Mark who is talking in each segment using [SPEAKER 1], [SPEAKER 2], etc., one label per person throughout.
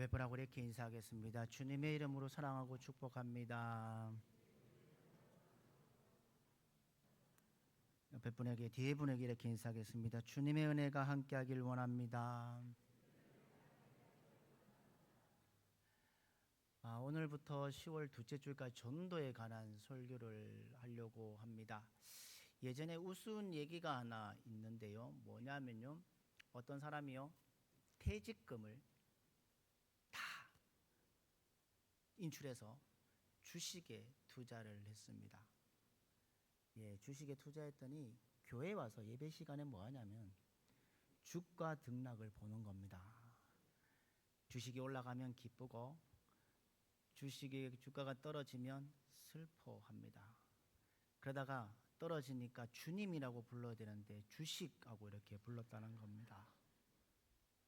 [SPEAKER 1] 예배분하고 이렇게 인사하겠습니다. 주님의 이름으로 사랑하고 축복합니다. 옆에 분에게 뒤에 분에게 이렇게 인사하겠습니다. 주님의 은혜가 함께하길 원합니다. 아, 오늘부터 10월 둘째 주까지 전도에 관한 설교를 하려고 합니다. 예전에 우스운 얘기가 하나 있는데요. 뭐냐면요. 어떤 사람이요. 퇴직금을 다 인출해서 주식에 투자를 했습니다. 예, 주식에 투자했더니 교회 와서 예배 시간에 뭐 하냐면 주가 등락을 보는 겁니다. 주식이 올라가면 기쁘고 주식의 주가가 떨어지면 슬퍼합니다. 그러다가 떨어지니까 주님이라고 불러야 되는데 주식하고 이렇게 불렀다는 겁니다.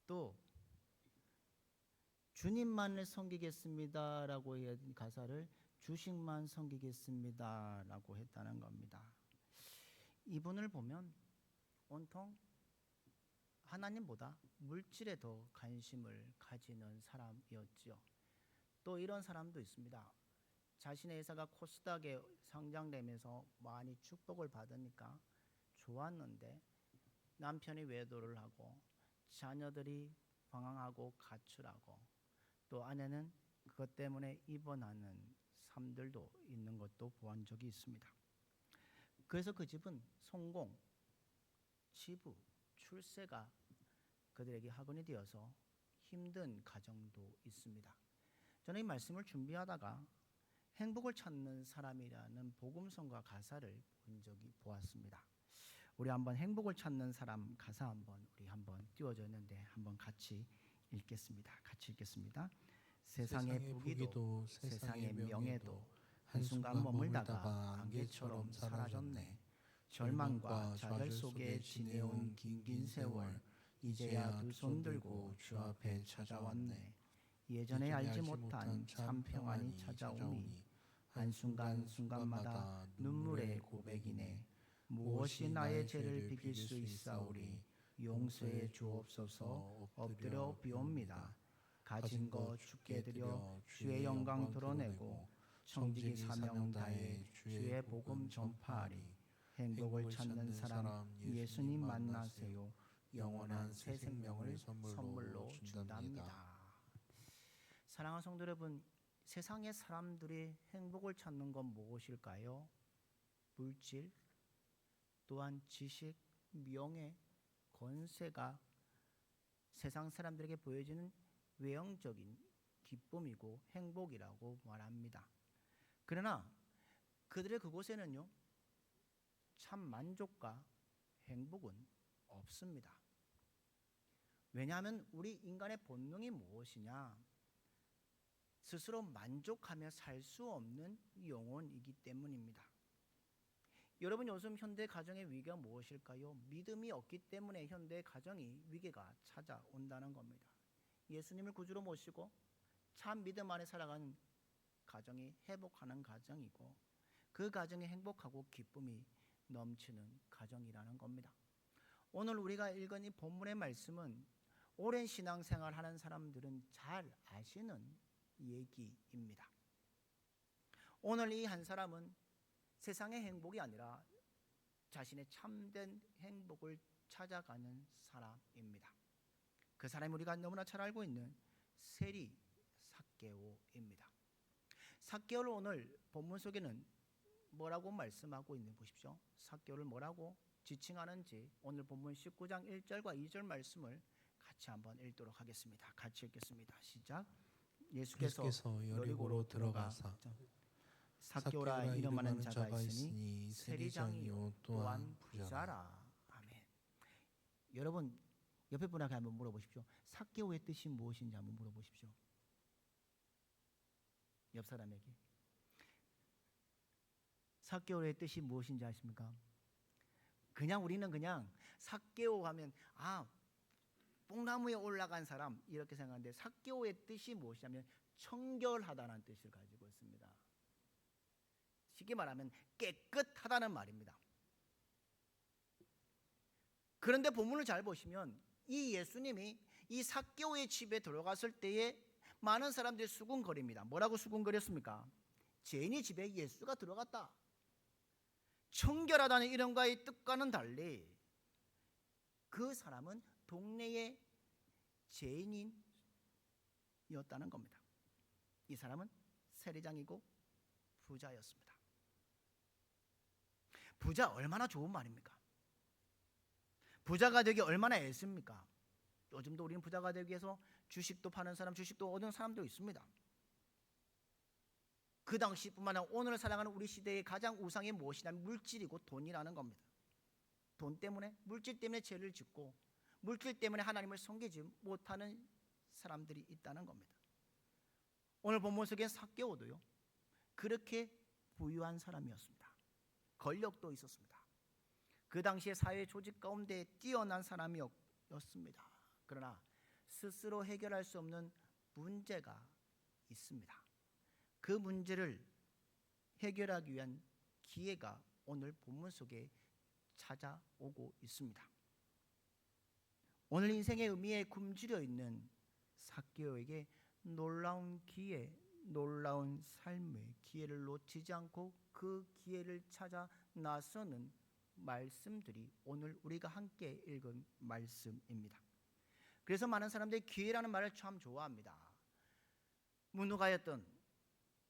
[SPEAKER 1] 또 주님만을 섬기겠습니다라고 한 가사를 주식만 섬기겠습니다라고 했다는 겁니다. 이분을 보면 온통 하나님보다 물질에 더 관심을 가지는 사람이었지요. 또 이런 사람도 있습니다. 자신의 회사가 코스닥에 상장되면서 많이 축복을 받으니까 좋았는데 남편이 외도를 하고 자녀들이 방황하고 가출하고 또 아내는 그것 때문에 입원하는 삶들도 있는 것도 보한 적이 있습니다. 그래서 그 집은 성공, 치부, 출세가 그들에게 학원이 되어서 힘든 가정도 있습니다. 저는 이 말씀을 준비하다가 행복을 찾는 사람이라는 복음성과 가사를 본 적이 보았습니다. 우리 한번 행복을 찾는 사람 가사 한번 우리 한번 띄워졌는데 한번 같이 읽겠습니다. 같이 읽겠습니다. 세상의 부기도 세상의 명예도 한순간 머물다가 안개처럼 사라졌네. 절망과 좌절 속에 지내온 긴긴 세월 이제야 두 손 들고 주 앞에 찾아왔네. 예전에 알지 못한 참 평안이 찾아오니 한순간 순간마다 눈물의 고백이네. 무엇이 나의 죄를 비길 수 있사오리 용서해 주옵소서 엎드려 비옵니다. 가진 거 주께 드려 주의 영광 드러내고 청지기 사명 다해 주의 복음 전파하리. 행복을 찾는 사람 예수님 만나세요. 영원한 새 생명을 선물로 준답니다. 사랑하는 성도 여러분, 세상의 사람들이 행복을 찾는 건 무엇일까요? 물질, 또한 지식, 명예, 권세가 세상 사람들에게 보여지는 외형적인 기쁨이고 행복이라고 말합니다. 그러나 그들의 그곳에는요, 참 만족과 행복은 없습니다. 왜냐하면 우리 인간의 본능이 무엇이냐? 스스로 만족하며 살 수 없는 영혼이기 때문입니다. 여러분 요즘 현대 가정의 위기가 무엇일까요? 믿음이 없기 때문에 현대 가정이 위기가 찾아온다는 겁니다. 예수님을 구주로 모시고 참 믿음 안에 살아가는 가정이 회복하는 가정이고 그 가정이 행복하고 기쁨이 넘치는 가정이라는 겁니다. 오늘 우리가 읽은 이 본문의 말씀은 오랜 신앙생활 하는 사람들은 잘 아시는 얘기입니다. 오늘 이 한 사람은 세상의 행복이 아니라 자신의 참된 행복을 찾아가는 사람입니다. 그 사람이 우리가 너무나 잘 알고 있는 세리 사개오입니다. 사개오를 오늘 본문 속에는 뭐라고 말씀하고 있는 보십시오. 사개오를 뭐라고 지칭하는지 오늘 본문 19장 1절과 2절 말씀을 같이 한번 읽도록 하겠습니다. 같이 읽겠습니다. 시작. 예수께서,
[SPEAKER 2] 예수께서 여리고로 들어가사
[SPEAKER 1] 사개오라 이름하는 자가 있으니 세리장이요 또한 부자라. 아멘. 여러분 옆에 분에게 한번 물어보십시오. 사개오의 뜻이 무엇인지 한번 물어보십시오. 옆 사람에게. 사개오의 뜻이 무엇인지 아십니까? 그냥 우리는 그냥 사개오 하면 아 뽕나무에 올라간 사람 이렇게 생각하는데 사개오의 뜻이 무엇이냐면 청결하다는 뜻을 가지고 있습니다. 쉽게 말하면 깨끗하다는 말입니다. 그런데 본문을 잘 보시면 이 예수님이 이 사개오의 집에 들어갔을 때에 많은 사람들이 수군거립니다. 뭐라고 수군거렸습니까? 죄인이 집에 예수가 들어갔다. 청결하다는 이름과의 뜻과는 달리 그 사람은 동네의 죄인이었다는 겁니다. 이 사람은 세리장이고 부자였습니다. 부자 얼마나 좋은 말입니까? 부자가 되기 얼마나 애씁니까? 요즘도 우리는 부자가 되기 위해서 주식도 파는 사람, 주식도 얻은 사람도 있습니다. 그 당시뿐만 아니라 오늘 살아가는 우리 시대의 가장 우상이 무엇이냐면 물질이고 돈이라는 겁니다. 돈 때문에 물질 때문에 죄를 짓고 물질 때문에 하나님을 섬기지 못하는 사람들이 있다는 겁니다. 오늘 본문 속에 사개오도요. 그렇게 부유한 사람이었습니다. 권력도 있었습니다. 그 당시에 사회 조직 가운데 뛰어난 사람이었습니다. 그러나 스스로 해결할 수 없는 문제가 있습니다. 그 문제를 해결하기 위한 기회가 오늘 본문 속에 찾아오고 있습니다. 오늘 인생의 의미에 굶주려 있는 사케오에게 놀라운 기회, 놀라운 삶의 기회를 놓치지 않고 그 기회를 찾아 나서는 말씀들이 오늘 우리가 함께 읽은 말씀입니다. 그래서 많은 사람들이 기회라는 말을 참 좋아합니다. 문후가였던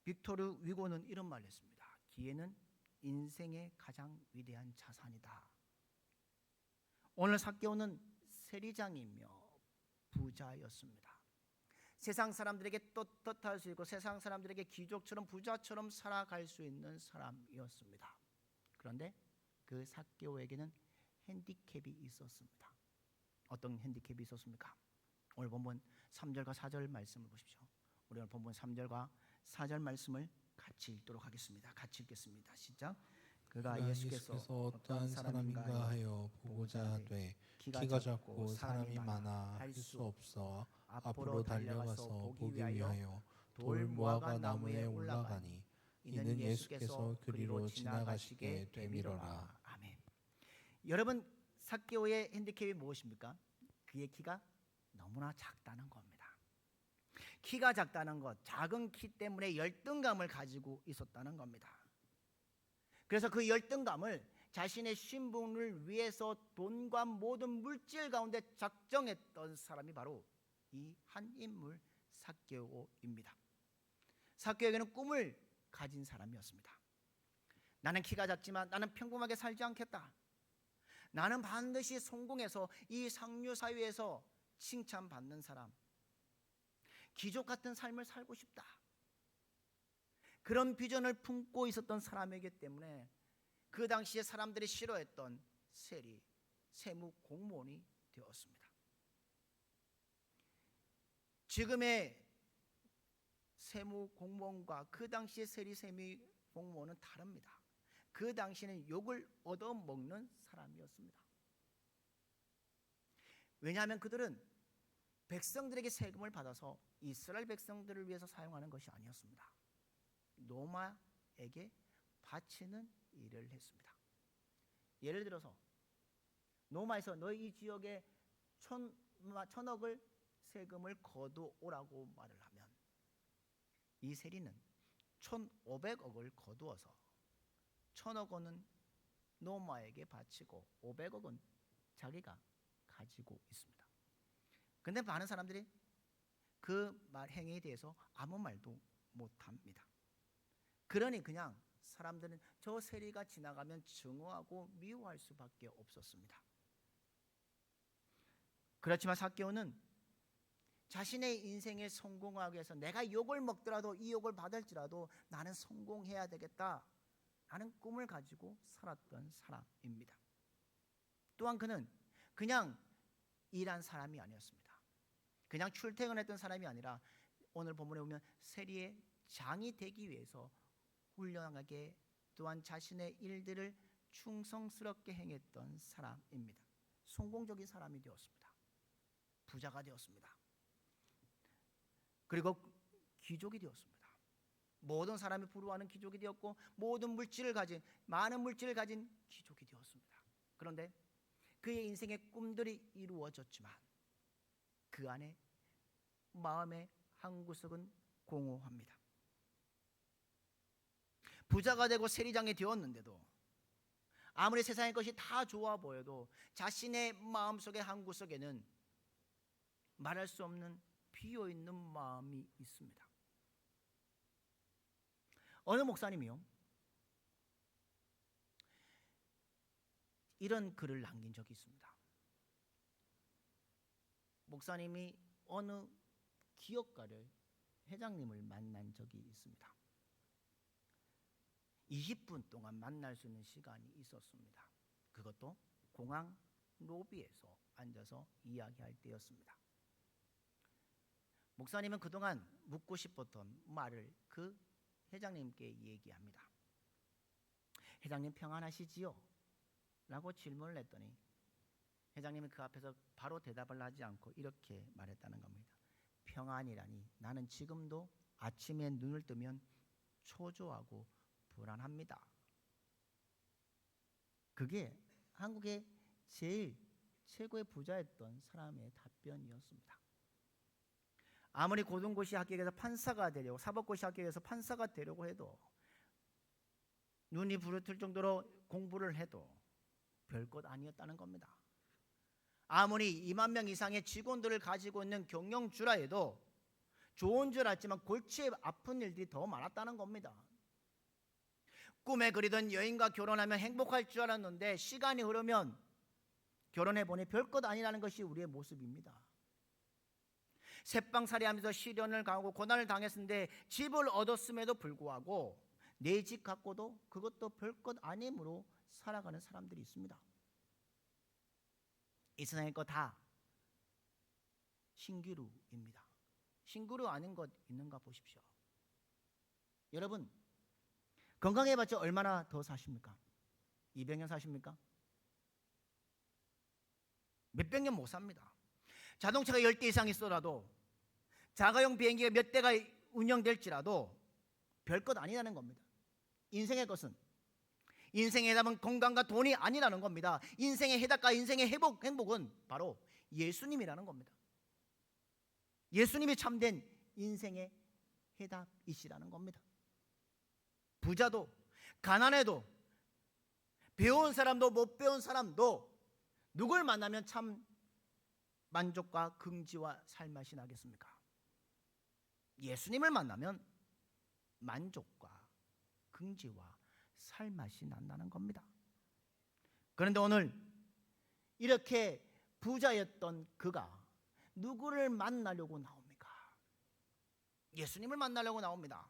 [SPEAKER 1] 빅토르 위고는 이런 말을 했습니다. 기회는 인생의 가장 위대한 자산이다. 오늘 사개오는 세리장이며 부자였습니다. 세상 사람들에게 떳떳할 수 있고 세상 사람들에게 귀족처럼 부자처럼 살아갈 수 있는 사람이었습니다. 그런데 그 사개오에게는 핸디캡이 있었습니다. 어떤 핸디캡이 있었습니까? 오늘 본문 3절과 4절 말씀을 보십시오. 우리 오늘 본문 3절과 4절 말씀을 같이 읽도록 하겠습니다. 같이 읽겠습니다. 시작. 그가 예수께서
[SPEAKER 2] 어떠한 사람인가 하여 보고자 돼 키가 작고 사람이 많아 할 수 없어 앞으로 달려가서 보기 위하여 돌 모아가 나무에 올라가니 이는 예수께서 그리로 지나가시게 되밀어라.
[SPEAKER 1] 아멘. 여러분 사케오의 핸디캡이 무엇입니까? 그의 키가 너무나 작다는 겁니다. 키가 작다는 것, 작은 키 때문에 열등감을 가지고 있었다는 겁니다. 그래서 그 열등감을 자신의 신분을 위해서 돈과 모든 물질 가운데 작정했던 사람이 바로 이 한 인물 사케오입니다. 사케오에게는 꿈을 가진 사람이었습니다. 나는 키가 작지만 나는 평범하게 살지 않겠다. 나는 반드시 성공해서 이 상류 사회에서 칭찬받는 사람. 귀족 같은 삶을 살고 싶다. 그런 비전을 품고 있었던 사람이기 때문에 그 당시에 사람들이 싫어했던 세리, 세무 공무원이 되었습니다. 지금의 세무 공무원과 그 당시의 세리 세미 공무원은 다릅니다. 그 당시에는 욕을 얻어먹는 사람이었습니다. 왜냐하면 그들은 백성들에게 세금을 받아서 이스라엘 백성들을 위해서 사용하는 것이 아니었습니다. 노마에게 바치는 일을 했습니다. 예를 들어서 노마에서 너희 이 지역에 천, 천억을 세금을 거두오라고 말을 하면 이 세리는 천오백억을 거두어서 천억 원은 노마에게 바치고 오백억은 자기가 가지고 있습니다. 근데 많은 사람들이 그 말 행위에 대해서 아무 말도 못 합니다. 그러니 그냥 사람들은 저 세리가 지나가면 증오하고 미워할 수밖에 없었습니다. 그렇지만 사케오는 자신의 인생에 성공하기 위해서 내가 욕을 먹더라도 이 욕을 받을지라도 나는 성공해야 되겠다. 라는 꿈을 가지고 살았던 사람입니다. 또한 그는 그냥 일한 사람이 아니었습니다. 그냥 출퇴근했던 사람이 아니라 오늘 본문에 보면 세리의 장이 되기 위해서 훌륭하게 또한 자신의 일들을 충성스럽게 행했던 사람입니다. 성공적인 사람이 되었습니다. 부자가 되었습니다. 그리고 귀족이 되었습니다. 모든 사람이 부러워하는 귀족이 되었고 모든 물질을 가진 많은 물질을 가진 귀족이 되었습니다. 그런데 그의 인생의 꿈들이 이루어졌지만 그 안에 마음에 한 구석은 공허합니다. 부자가 되고 세리장이 되었는데도 아무리 세상의 것이 다 좋아 보여도 자신의 마음속의 한 구석에는 말할 수 없는 비어 있는 마음이 있습니다. 어느 목사님이요. 이런 글을 남긴 적이 있습니다. 목사님이 어느 기업가를 회장님을 만난 적이 있습니다. 20분 동안 만날 수 있는 시간이 있었습니다. 그것도 공항 로비에서 앉아서 이야기할 때였습니다. 목사님은 그동안 묻고 싶었던 말을 그 회장님께 얘기합니다. 회장님 평안하시지요? 라고 질문을 했더니 회장님이 그 앞에서 바로 대답을 하지 않고 이렇게 말했다는 겁니다. 평안이라니 나는 지금도 아침에 눈을 뜨면 초조하고 불안합니다. 그게 한국의 제일 최고의 부자였던 사람의 답변이었습니다. 아무리 고등고시 합격해서 판사가 되려고 사법고시 합격해서 판사가 되려고 해도 눈이 부르틀 정도로 공부를 해도 별 것 아니었다는 겁니다. 아무리 2만 명 이상의 직원들을 가지고 있는 경영주라 해도 좋은 줄 알지만 골치 아픈 일들이 더 많았다는 겁니다. 꿈에 그리던 여인과 결혼하면 행복할 줄 알았는데 시간이 흐르면 결혼해 보니 별것 아니라는 것이 우리의 모습입니다. 새빵살이하면서 시련을 당하고 고난을 당했는데 집을 얻었음에도 불구하고 내 집 갖고도 그것도 별것 아님으로 살아가는 사람들이 있습니다. 이 세상의 것다 신기루입니다. 신기루 아닌 것 있는가 보십시오. 여러분 건강해봤자 얼마나 더 사십니까? 200년 사십니까? 몇백 년 못 삽니다. 자동차가 10대 이상 있어라도 자가용 비행기가 몇 대가 운영될지라도 별것 아니라는 겁니다. 인생의 것은 인생의 해답은 건강과 돈이 아니라는 겁니다. 인생의 해답과 인생의 회복, 행복은 바로 예수님이라는 겁니다. 예수님이 참된 인생의 해답이시라는 겁니다. 부자도 가난해도 배운 사람도 못 배운 사람도 누굴 만나면 참 만족과 긍지와 살맛이 나겠습니까? 예수님을 만나면 만족과 긍지와 살맛이 난다는 겁니다. 그런데 오늘 이렇게 부자였던 그가 누구를 만나려고 나옵니까? 예수님을 만나려고 나옵니다.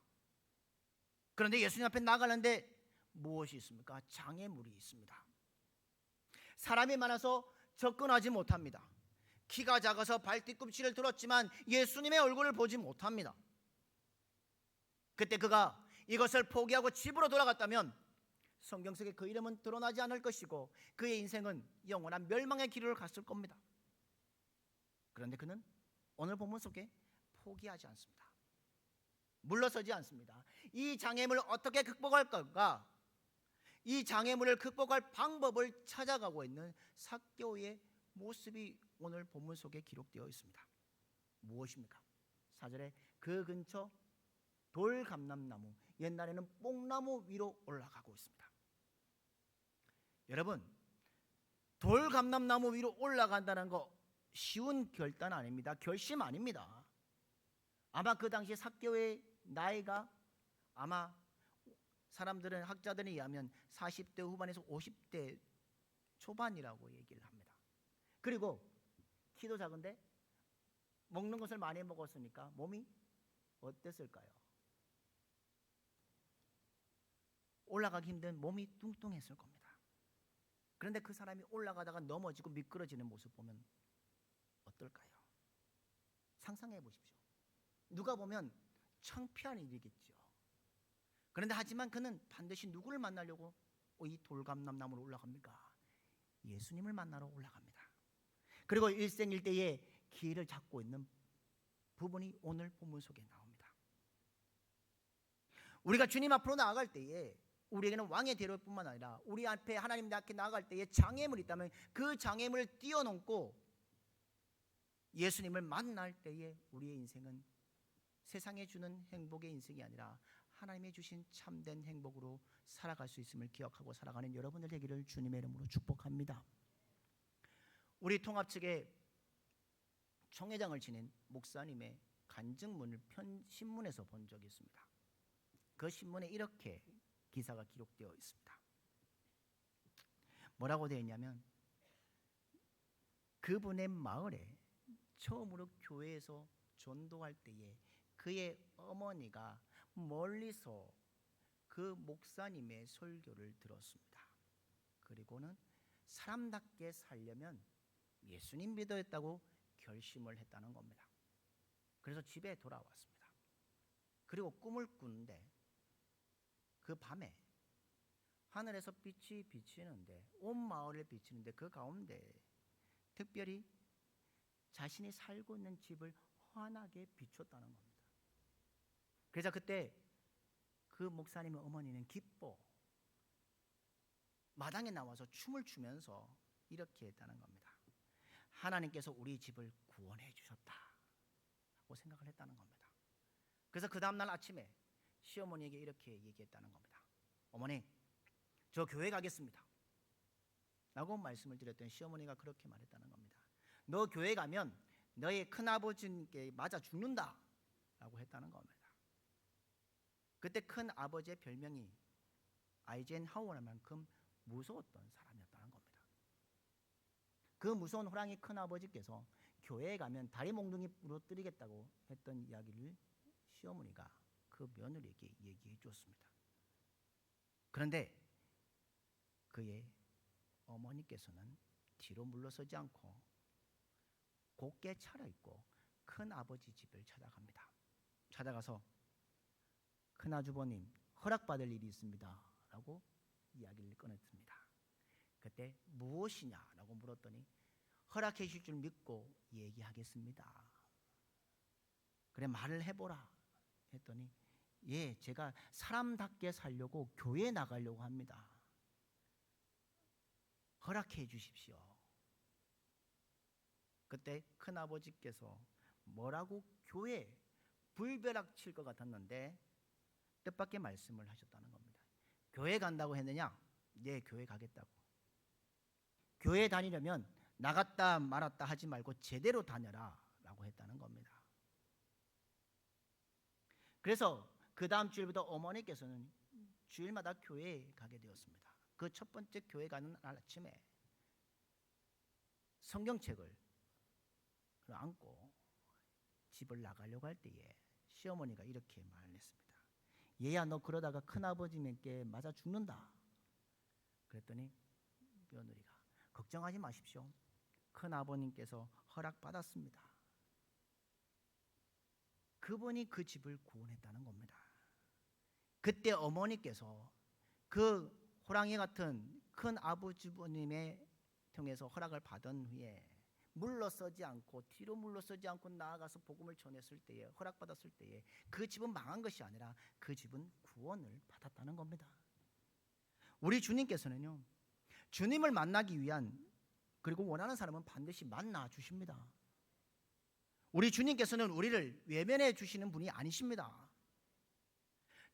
[SPEAKER 1] 그런데 예수님 앞에 나가는데 무엇이 있습니까? 장애물이 있습니다. 사람이 많아서 접근하지 못합니다. 키가 작아서 발 뒤꿈치를 들었지만 예수님의 얼굴을 보지 못합니다. 그때 그가 이것을 포기하고 집으로 돌아갔다면 성경 속에 그 이름은 드러나지 않을 것이고 그의 인생은 영원한 멸망의 길을 갔을 겁니다. 그런데 그는 오늘 본문 속에 포기하지 않습니다. 물러서지 않습니다. 이 장애물을 어떻게 극복할 건가? 이 장애물을 극복할 방법을 찾아가고 있는 사교의 모습이 오늘 본문 속에 기록되어 있습니다. 무엇입니까? 사절에 그 근처 돌감람나무 옛날에는 뽕나무 위로 올라가고 있습니다. 여러분 돌감람나무 위로 올라간다는 거 쉬운 결단 아닙니다. 결심 아닙니다. 아마 그 당시 사교의 나이가 아마 사람들은 학자들에 의하면 40대 후반에서 50대 초반이라고 얘기를 합니다. 그리고 키도 작은데 먹는 것을 많이 먹었으니까 몸이 어땠을까요? 올라가기 힘든 몸이 뚱뚱했을 겁니다. 그런데 그 사람이 올라가다가 넘어지고 미끄러지는 모습 보면 어떨까요? 상상해 보십시오. 누가 보면 창피한 일이겠죠. 그런데 하지만 그는 반드시 누구를 만나려고 이 돌감람 나무로 올라갑니까? 예수님을 만나러 올라갑니다. 그리고 일생일대의 기회를 잡고 있는 부분이 오늘 본문 속에 나옵니다. 우리가 주님 앞으로 나아갈 때에 우리에게는 왕의 대로뿐만 아니라 우리 앞에 하나님 앞에 나아갈 때에 장애물이 있다면 그 장애물을 뛰어넘고 예수님을 만날 때에 우리의 인생은 세상에 주는 행복의 인생이 아니라 하나님이 주신 참된 행복으로 살아갈 수 있음을 기억하고 살아가는 여러분들 되기를 주님의 이름으로 축복합니다. 우리 통합 측의 총회장을 지낸 목사님의 간증문을 편 신문에서 본 적이 있습니다. 그 신문에 이렇게 기사가 기록되어 있습니다. 뭐라고 되어 있냐면 그분의 마을에 처음으로 교회에서 전도할 때에 그의 어머니가 멀리서 그 목사님의 설교를 들었습니다. 그리고는 사람답게 살려면 예수님 믿어야겠다고 결심을 했다는 겁니다. 그래서 집에 돌아왔습니다. 그리고 꿈을 꾸는데 그 밤에 하늘에서 빛이 비치는데 온 마을을 비치는데 그 가운데 특별히 자신이 살고 있는 집을 환하게 비췄다는 겁니다. 그래서 그때 그 목사님의 어머니는 기뻐 마당에 나와서 춤을 추면서 이렇게 했다는 겁니다. 하나님께서 우리 집을 구원해 주셨다고 생각을 했다는 겁니다. 그래서 그 다음 날 아침에 시어머니에게 이렇게 얘기했다는 겁니다. 어머니, 저 교회 가겠습니다. 라고 말씀을 드렸더니 시어머니가 그렇게 말했다는 겁니다. 너 교회 가면 너의 큰아버지께 맞아 죽는다. 라고 했다는 겁니다. 그때 큰 아버지의 별명이 아이젠하워할 만큼 무서웠던 겁니다. 그 무서운 호랑이 큰 아버지께서 교회에 가면 다리 몽둥이 부러뜨리겠다고 했던 이야기를 시어머니가 그 며느리에게 얘기해 주었습니다. 그런데 그의 어머니께서는 뒤로 물러서지 않고 곱게 차려입고 큰 아버지 집을 찾아갑니다. 찾아가서 큰 아주버님 허락받을 일이 있습니다 라고 이야기를 꺼냈습니다. 그때 무엇이냐라고 물었더니 허락해 주실 줄 믿고 얘기하겠습니다. 그래 말을 해보라 했더니 예 제가 사람답게 살려고 교회 나가려고 합니다. 허락해 주십시오. 그때 큰 아버지께서 뭐라고 교회 불벼락 칠 것 같았는데 뜻밖의 말씀을 하셨다는 겁니다. 교회 간다고 했느냐? 네, 교회 가겠다고. 교회 다니려면 나갔다 말았다 하지 말고 제대로 다녀라라고 했다는 겁니다. 그래서 그 다음 주일부터 어머니께서는 주일마다 교회에 가게 되었습니다. 그 첫 번째 교회 가는 날 아침에 성경책을 안고 집을 나가려고 할 때에 시어머니가 이렇게 말을 했습니다. 얘야 너 그러다가 큰아버지께 맞아 죽는다. 그랬더니 며느리가 걱정하지 마십시오. 큰 아버님께서 허락받았습니다. 그분이 그 집을 구원했다는 겁니다. 그때 어머니께서 그 호랑이 같은 큰 아버지님의 통해서 허락을 받은 후에 물러서지 않고 뒤로 물러서지 않고 나아가서 복음을 전했을 때에 허락받았을 때에 그 집은 망한 것이 아니라 그 집은 구원을 받았다는 겁니다. 우리 주님께서는요. 주님을 만나기 위한 그리고 원하는 사람은 반드시 만나 주십니다. 우리 주님께서는 우리를 외면해 주시는 분이 아니십니다.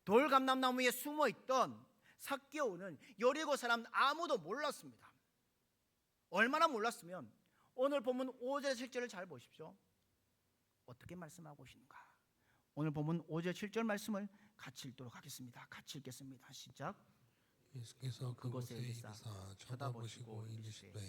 [SPEAKER 1] 돌감람나무에 숨어 있던 삭개오는 여리고 사람 아무도 몰랐습니다. 얼마나 몰랐으면 오늘 본문 5절 7절을 잘 보십시오. 어떻게 말씀하고 계신가? 오늘 본문 5절 7절 말씀을 같이 읽도록 하겠습니다. 같이 읽겠습니다. 시작.
[SPEAKER 2] 예수께서 그곳에 이르사 쳐다보시고 이르시되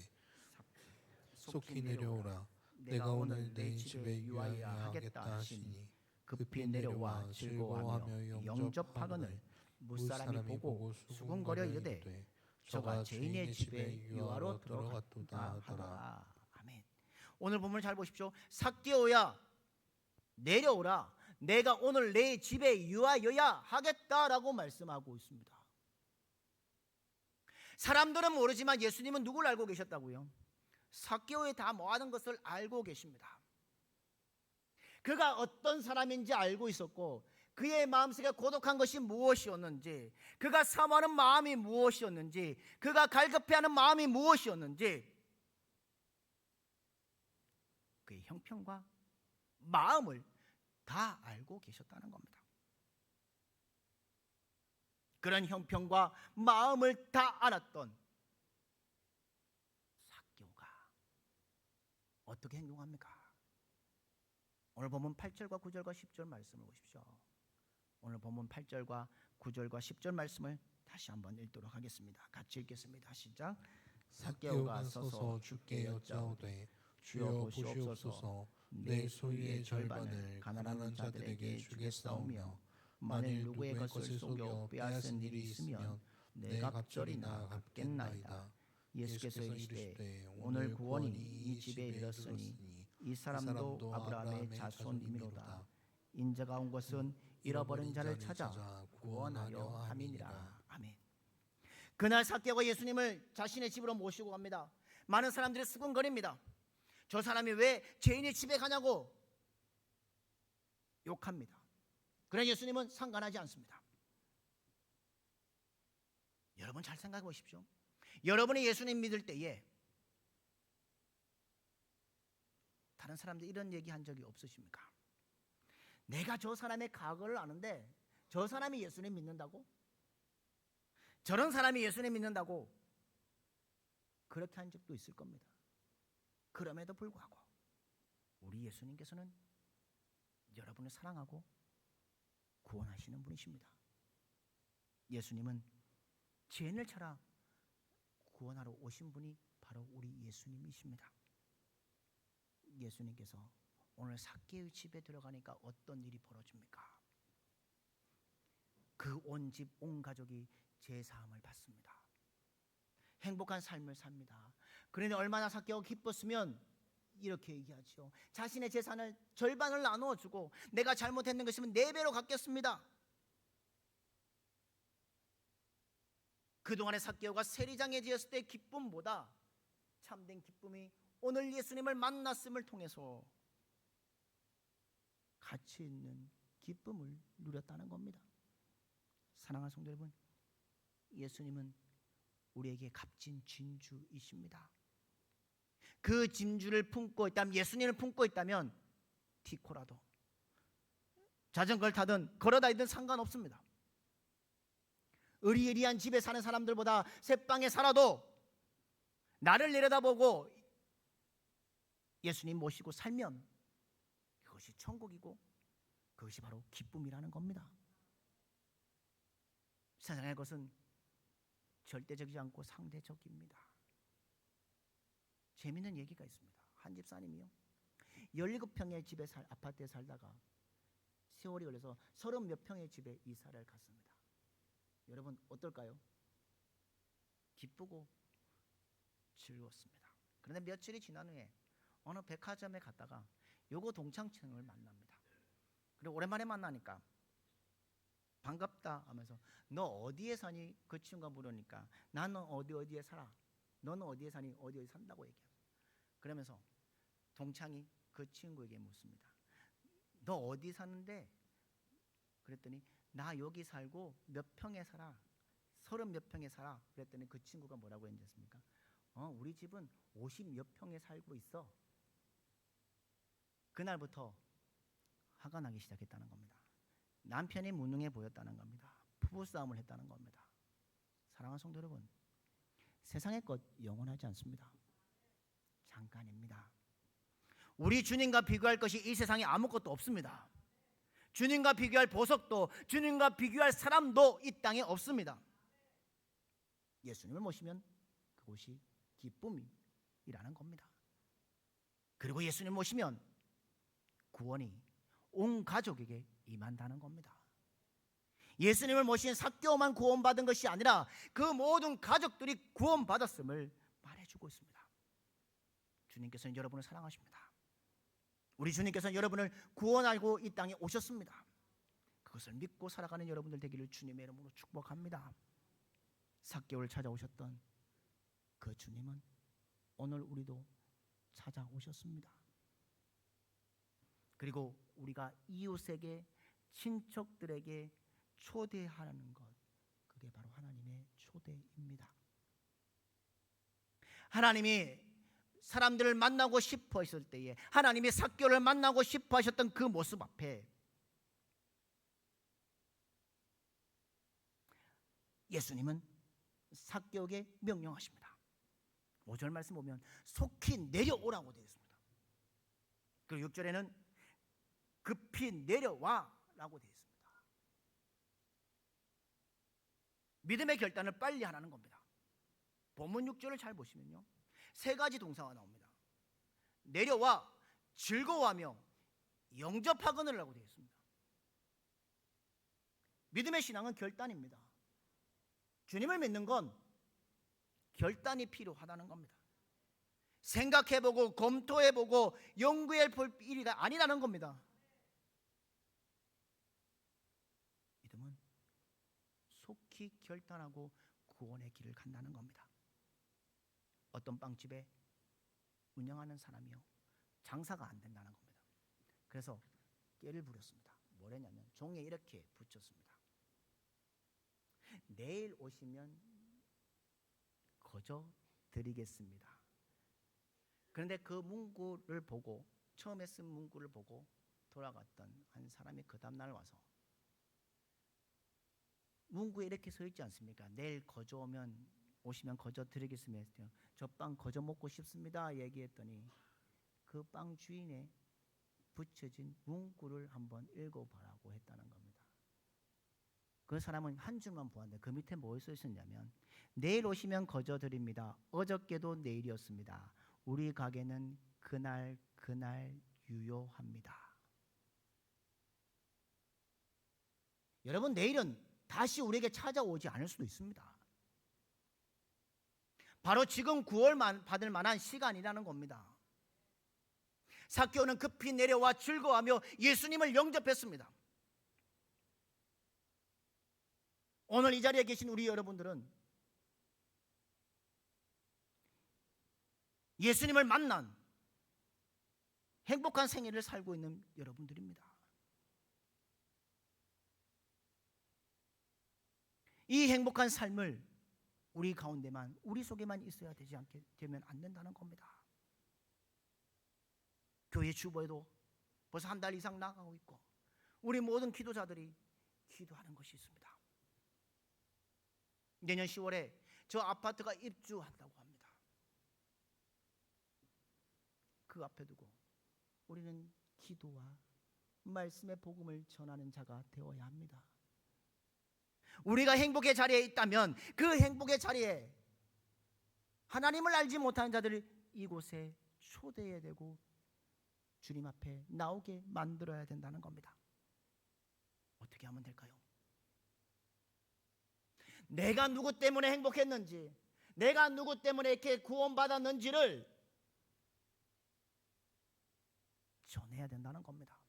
[SPEAKER 2] 속히 내려오라 내가 오늘 내 집에 유하여 하겠다 하시니
[SPEAKER 1] 급히 내려와 즐거워하며 영접하거늘 무사람이 보고 수군거려 이르되 저가 죄인의 집에 유하로 들어갔도다 하더라. 아멘. 오늘 본문을 잘 보십시오. 삭개오야 내려오라. 내가 오늘 내 집에 유하여야 하겠다라고 말씀하고 있습니다. 사람들은 모르지만 예수님은 누굴 알고 계셨다고요? 삭개오에 다 모아둔 것을 알고 계십니다. 그가 어떤 사람인지 알고 있었고 그의 마음속에 고독한 것이 무엇이었는지 그가 사모하는 마음이 무엇이었는지 그가 갈급해하는 마음이 무엇이었는지 그의 형편과 마음을 다 알고 계셨다는 겁니다. 그런 형편과 마음을 다 알았던 삭개오가 어떻게 행동합니까? 오늘 본문 8절과 9절과 10절 말씀을 보십시오. 오늘 본문 8절과 9절과 10절 말씀을 다시 한번 읽도록 하겠습니다. 같이 읽겠습니다. 시작.
[SPEAKER 2] 삭개오가 서서 주께 여짜오되 주여 보시옵소서 내 소유의 절반을 가난한 자들에게 주겠사오며 만일 누구의 것을 속여 빼앗은 일이 있으면 내 갑절이 나 갚겠나이다.
[SPEAKER 1] 예수께서 이르시되 오늘 구원이 이 집에 이르렀으니 이 사람도 아브라함의 자손이미로다. 인자가 온 것은 잃어버린 자를 찾아 구원하려 함이니라. 아멘. 그날 삭개오가 예수님을 자신의 집으로 모시고 갑니다. 많은 사람들이 수군거립니다. 저 사람이 왜 죄인의 집에 가냐고 욕합니다. 그러나 예수님은 상관하지 않습니다. 여러분 잘 생각해 보십시오. 여러분이 예수님 믿을 때에 다른 사람들 이런 얘기 한 적이 없으십니까? 내가 저 사람의 과거를 아는데 저 사람이 예수님 믿는다고? 저런 사람이 예수님 믿는다고? 그렇게 한 적도 있을 겁니다. 그럼에도 불구하고 우리 예수님께서는 여러분을 사랑하고 구원하시는 분이십니다. 예수님은 죄인을 찾아 구원하러 오신 분이 바로 우리 예수님이십니다. 예수님께서 오늘 삭개의 집에 들어가니까 어떤 일이 벌어집니까? 그 온 집온 가족이 제 사함을 받습니다. 행복한 삶을 삽니다. 그런데 얼마나 삭개가 기뻤으면 이렇게 얘기하죠. 자신의 재산을 절반을 나누어 주고 내가 잘못했는 것이면 네 배로 갚겠습니다. 그동안의 삭개오가 세리장에 지었을 때의 기쁨보다 참된 기쁨이 오늘 예수님을 만났음을 통해서 가치 있는 기쁨을 누렸다는 겁니다. 사랑하는 성도 여러분, 예수님은 우리에게 값진 진주이십니다. 그 진주를 품고 있다면 예수님을 품고 있다면 티코라도 자전거를 타든 걸어 다니든 상관없습니다. 의리의리한 집에 사는 사람들보다 새방에 살아도 나를 내려다보고 예수님 모시고 살면 그것이 천국이고 그것이 바로 기쁨이라는 겁니다. 세상의 것은 절대적이지 않고 상대적입니다. 재미있는 얘기가 있습니다. 한 집사님이요. 17평의 집에 살 아파트에 살다가 세월이 걸려서 30 몇 평의 집에 이사를 갔습니다. 여러분 어떨까요? 기쁘고 즐거웠습니다. 그런데 며칠이 지난 후에 어느 백화점에 갔다가 요거 동창층을 만납니다. 그리고 오랜만에 만나니까 반갑다 하면서 너 어디에 사니? 그 친구가 물으니까 나는 어디 어디에 살아. 너는 어디에 사니? 어디 어디 산다고 얘기해요. 그러면서 동창이 그 친구에게 묻습니다. 너 어디 사는데? 그랬더니 나 여기 살고 몇 평에 살아? 서른 몇 평에 살아? 그랬더니 그 친구가 뭐라고 했습니까? 어, 우리 집은 오십 몇 평에 살고 있어. 그날부터 화가 나기 시작했다는 겁니다. 남편이 무능해 보였다는 겁니다. 부부 싸움을 했다는 겁니다. 사랑하는 성도 여러분, 세상의 것 영원하지 않습니다. 잠깐입니다. 우리 주님과 비교할 것이 이 세상에 아무것도 없습니다. 주님과 비교할 보석도 주님과 비교할 사람도 이 땅에 없습니다. 예수님을 모시면 그곳이 기쁨이라는 겁니다. 그리고 예수님 모시면 구원이 온 가족에게 임한다는 겁니다. 예수님을 모신 삭개오만 구원받은 것이 아니라 그 모든 가족들이 구원받았음을 말해주고 있습니다. 주님께서는 여러분을 사랑하십니다. 우리 주님께서는 여러분을 구원하고 이 땅에 오셨습니다. 그것을 믿고 살아가는 여러분들 되기를 주님의 이름으로 축복합니다. 삭개오를 찾아오셨던 그 주님은 오늘 우리도 찾아오셨습니다. 그리고 우리가 이웃에게 친척들에게 초대하는 것 그게 바로 하나님의 초대입니다. 하나님이 사람들을 만나고 싶어 했을 때에 하나님이 사교를 만나고 싶어 하셨던 그 모습 앞에 예수님은 사교에게 명령하십니다. 5절 말씀 보면 속히 내려오라고 되어 있습니다. 그리고 6절에는 급히 내려와라고 되어 있습니다. 믿음의 결단을 빨리 하라는 겁니다. 본문 6절을 잘 보시면요. 세 가지 동사가 나옵니다. 내려와 즐거워하며 영접하거늘라고 되어 있습니다. 믿음의 신앙은 결단입니다. 주님을 믿는 건 결단이 필요하다는 겁니다. 생각해보고 검토해보고 연구해 볼 일이가 아니라는 겁니다. 믿음은 속히 결단하고 구원의 길을 간다는 겁니다. 어떤 빵집에 운영하는 사람이요 장사가 안 된다는 겁니다. 그래서 깨를 부렸습니다. 뭐랬냐면 종에 이렇게 붙였습니다. 내일 오시면 거저 드리겠습니다. 그런데 그 문구를 보고 처음에 쓴 문구를 보고 돌아갔던 한 사람이 그 다음날 와서 문구에 이렇게 써 있지 않습니까? 내일 거저 오면 오시면 거저 드리겠습니다. 저 빵 거저 먹고 싶습니다. 얘기했더니 그 빵 주인의 붙여진 문구를 한번 읽어보라고 했다는 겁니다. 그 사람은 한 줄만 보았는데 그 밑에 뭐써 있었냐면 내일 오시면 거저 드립니다. 어저께도 내일이었습니다. 우리 가게는 그날 그날 유효합니다. 여러분 내일은 다시 우리에게 찾아오지 않을 수도 있습니다. 바로 지금 구원만 받을 만한 시간이라는 겁니다. 사케오는 급히 내려와 즐거워하며 예수님을 영접했습니다. 오늘 이 자리에 계신 우리 여러분들은 예수님을 만난 행복한 생애를 살고 있는 여러분들입니다. 이 행복한 삶을 우리 가운데만 우리 속에만 있어야 되지 않게 되면 안 된다는 겁니다. 교회 주보에도 벌써 한 달 이상 나가고 있고 우리 모든 기도자들이 기도하는 것이 있습니다. 내년 10월에 저 아파트가 입주한다고 합니다. 그 앞에 두고 우리는 기도와 말씀의 복음을 전하는 자가 되어야 합니다. 우리가 행복의 자리에 있다면 그 행복의 자리에 하나님을 알지 못하는 자들을 이곳에 초대해야 되고 주님 앞에 나오게 만들어야 된다는 겁니다. 어떻게 하면 될까요? 내가 누구 때문에 행복했는지, 내가 누구 때문에 이렇게 구원받았는지를 전해야 된다는 겁니다.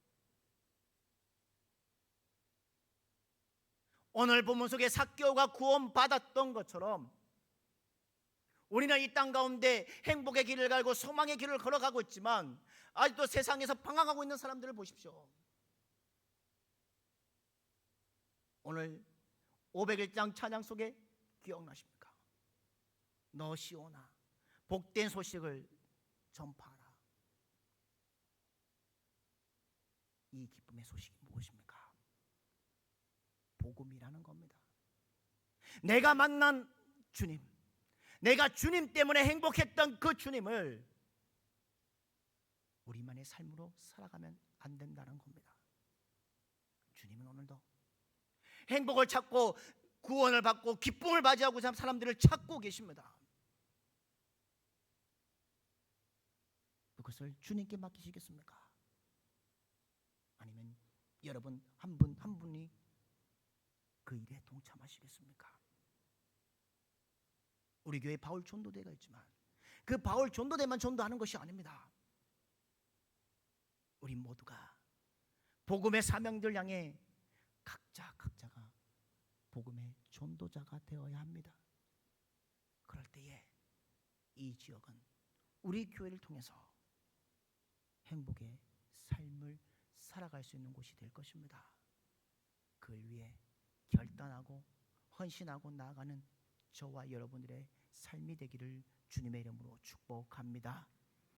[SPEAKER 1] 오늘 본문 속에 사교가 구원받았던 것처럼 우리는 이 땅 가운데 행복의 길을 갈고 소망의 길을 걸어가고 있지만 아직도 세상에서 방황하고 있는 사람들을 보십시오. 오늘 501장 찬양 속에 기억나십니까? 너 시오나 복된 소식을 전파하라. 이 기쁨의 소식이 무엇입니까? 복음이라는 겁니다. 내가 만난 주님, 내가 주님 때문에 행복했던 그 주님을 우리만의 삶으로 살아가면 안 된다는 겁니다. 주님은 오늘도 행복을 찾고 구원을 받고 기쁨을 맞이하고 사람들을 찾고 계십니다. 그것을 주님께 맡기시겠습니까? 아니면 여러분 한 분한 분이 그 일에 동참하시겠습니까? 우리 교회 바울 전도대가 있지만 그 바울 전도대만 전도하는 것이 아닙니다. 우리 모두가 복음의 사명들 향해 각자 각자가 복음의 전도자가 되어야 합니다. 그럴 때에 이 지역은 우리 교회를 통해서 행복의 삶을 살아갈 수 있는 곳이 될 것입니다. 그를 위해 결단하고 헌신하고 나아가는 저와 여러분들의 삶이 되기를 주님의 이름으로 축복합니다.